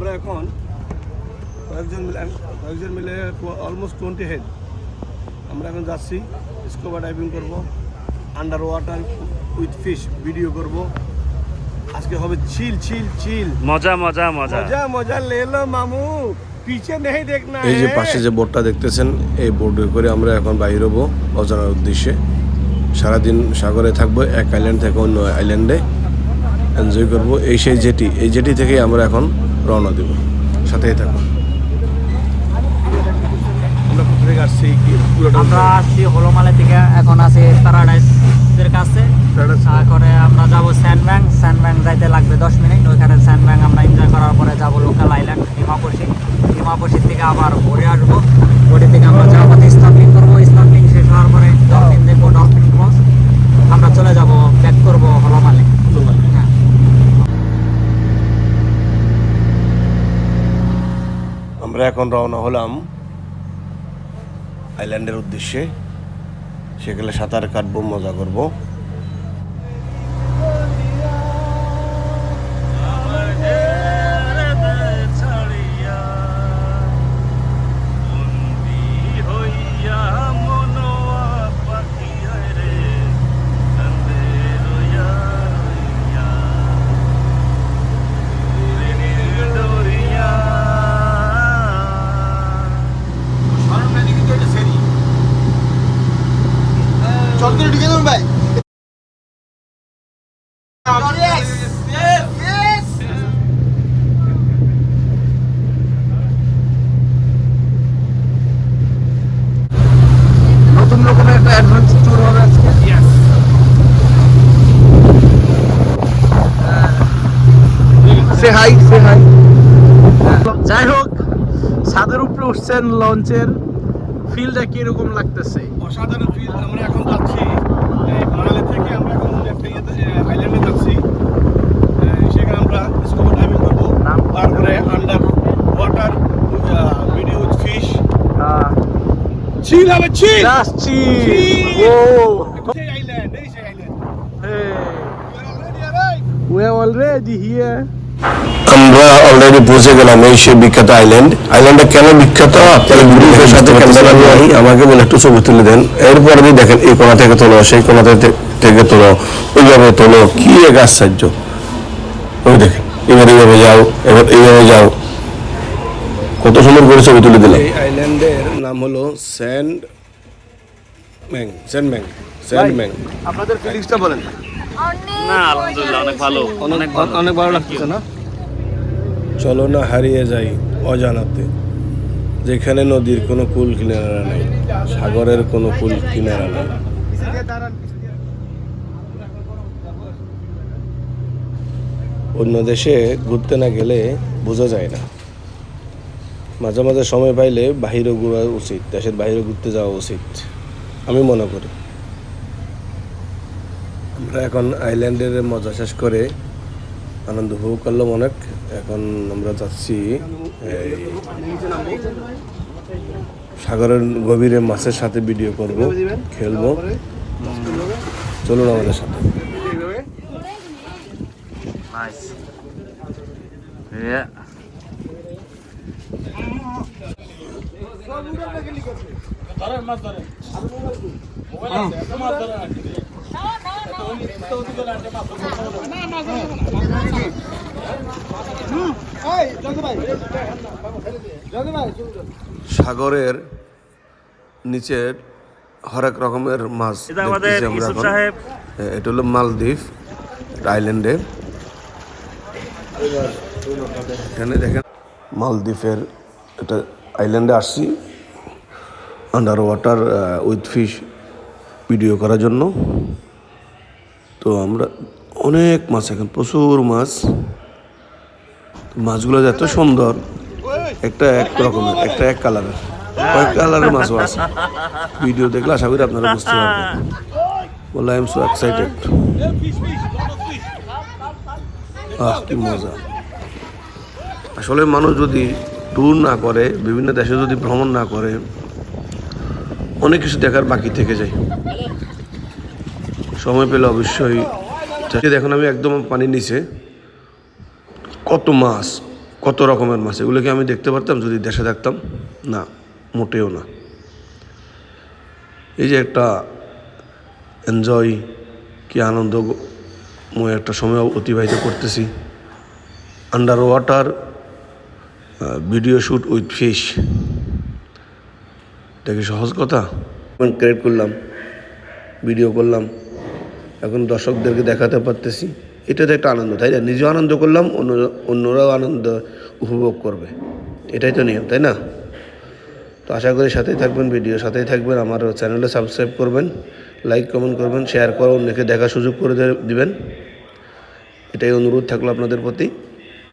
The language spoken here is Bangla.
আমরা এখন কয়েকজন মিলে কয়েকজন মিলে অলমোস্ট টোয়েন্টি হেড আমরা এখন যাচ্ছি স্কুবা ডাইভিং করব under water with fish video করব। আজকে হবে চিল চিল চিল মজা মজা মজা। মজা মজা। লেলো মামু পিছে নেই দেখনা এই যে? পাশে যে বোটটা দেখতেছেন এই বোটে করে আমরা এখন বাইর হব অজানার উদ্দেশ্যে। সারাদিন সাগরে থাকব এক আইল্যান্ড থেকে অন্য আইল্যান্ডে এনজয় করব। এই সেই জেটি এই জেটি থেকেই আমরা এখন রওনা দেব। সাথেই থাকব আমরা আসছি আমরা থেকে এখন আছি প্যারাডাইসের কাছে। তারপরে আমরা যাব স্যান্ডব্যাং স্যান্ডব্যাং যাইতে লাগবে দশ মিনিট। ওইখানে স্যান্ডব্যাং আমরা এনজয় করার পরে যাব লোকাল আইল্যান্ড হিমাপসি হিমাপসির থেকে আবার ঘুরে আসব। ঘুরে থেকে আমরা যাব স্নর্কলিং করব স্নর্কলিং শেষ হওয়ার পরে ডলফিন দেখব ডলফিন ক্রস আমরা চলে যাব ব্যাক করব হলোমালে হ্যাঁ আমরা এখন রওনা হলাম আইল্যান্ডের উদ্দেশ্যে। সেখানে সাঁতার কাটবো মজা করব। করে ঢুকে দেবেন ভাই। নতুন রকমের একটা অ্যাডভেঞ্চার ট্যুর হবে আজকে? সে হাই সে হাই যাই হোক ছাদের উপরে উঠছেন লঞ্চের ফিলটা কীরকম লাগতেছে? অসাধারণ ফিল আমরা এখন যাচ্ছি এই বাঙালি থেকে আমরা এখন একটা আইল্যান্ডে যাচ্ছি সেখানে আমরা স্কুবা ডাইভিং করব নাম- তারপরে under water video with fish chill হবে chill chill. Chill. Oh. Island এই island Hey. We are already here. আমরা অলরেডি পৌঁছে গেলাম এই সেই বিখ্যাত আইল্যান্ড আইল্যান্ডটা কেন বিখ্যাত? আপনারা গ্রুপের সাথে ক্যামেরা নিয়ে আমাকে বলে একটু ছবি তুলে দেন। এরপরে দিয়ে দেখেন এই কোণা থেকে তোলো সেই কোণা থেকে- থেকে তোলো ওইভাবে তোলো কি এক আশ্চর্য। ওই দেখেন এবার এইভাবে যাও এবার এইভাবে যাও। কত সুন্দর করে ছবি তুলে দিলাম। এই আইল্যান্ডের নাম হলো sand mang sand mang sand mang. আপনাদের ফিলিংসটা বলেন। না আলহামদুলিল্লাহ অনেক ভালো অনেক অনেক ভালো লাগতেছে না? চলো না হারিয়ে যাই অজানাতে। যেখানে নদীর কোনো কুল কিনারা নেই সাগরের কোনো কুল কিনারা নেই। অন্য দেশে ঘুরতে না গেলে বোঝা যায় না। মাঝে মাঝে সময় পাইলে বাহিরে ঘোরা উচিত দেশের বাইরে ঘুরতে যাওয়া উচিত। আমি মনে করি। আমরা এখন আইল্যান্ডের মজা শেষ করে আনন্দ উপভোগ করলাম অনেক। এখন আমরা যাচ্ছি সাগরের গভীরে মাছের সাথে ভিডিও করব খেলব। চলুন আমাদের সাথে। Nice Yeah. সাগরের নিচের হরেক রকমের মাছ এটা আমাদের দেখতেছি হরেক রকমের মাছ এটা হলো মালদ্বীপ আইল্যান্ডে। এখানে দেখেন মালদ্বীপের একটা আইল্যান্ডে আসছি under water with fish video করার জন্য। তো আমরা অনেক মাছ এখন, প্রচুর মাছ। মাছগুলো এত সুন্দর, একটা এক রকমের, একটা এক কালারের। কয়েক কালারের মাছও আছে। ভিডিও দেখলে আশা করি আপনারা বুঝতে পারবেন। বলে আই এম সো এক্সাইটেড আহ, কি মজা। আসলে মানুষ যদি ট্যুর না করে, বিভিন্ন দেশে যদি ভ্রমণ না করে, অনেক কিছু দেখার বাকি থেকে যায়। সময় পেলে অবশ্যই দেখুন, আমি একদম পানির নিচে। কত মাছ, কত রকমের মাছ, এগুলোকে আমি দেখতে পারতাম, যদি দেশে থাকতাম, না, মোটেও না। এই যে একটা এনজয় কি আনন্দময় একটা সময় অতিবাহিত করতেছি। Under water video shoot with fish এটা কি সহজ কথা? ক্রিয়েট করলাম ভিডিও করলাম। এখন দর্শকদেরকে দেখাতে পারতেছি। এটা তো একটা আনন্দ, তাই না? নিজেও আনন্দ করলাম, অন্য, অন্যরাও আনন্দ উপভোগ করবে। এটাই তো নিয়ম, তাই না? তো আশা করি সাথেই থাকবেন, ভিডিও সাথেই থাকবেন আমার চ্যানেলে সাবস্ক্রাইব করবেন লাইক কমেন্ট করবেন শেয়ার করে অন্যকে দেখার সুযোগ করে দেবেন। এটাই অনুরোধ থাকল আপনাদের প্রতি।